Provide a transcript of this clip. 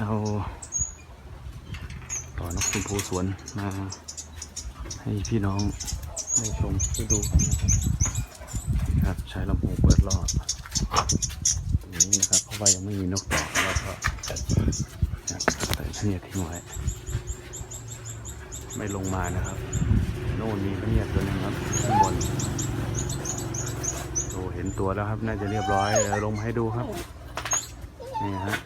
เอาต่อนกชมพูสวนมาให้พี่น้องได้ชมได้ดูกันนะครับครับใช้ลำโพงเปิดรอดอย่างนี้นะครับเพราะว่ายังไม่มีนกต่อแล้วก็จต่เนียทิ้งไว้ไม่ลงมานะครับโน่นมีเนียตัวนึงครับข้างบนโอ้เห็นตัวแล้วครับ น่าจะเรียบร้อยลงมาให้ดูครับนี่ฮะ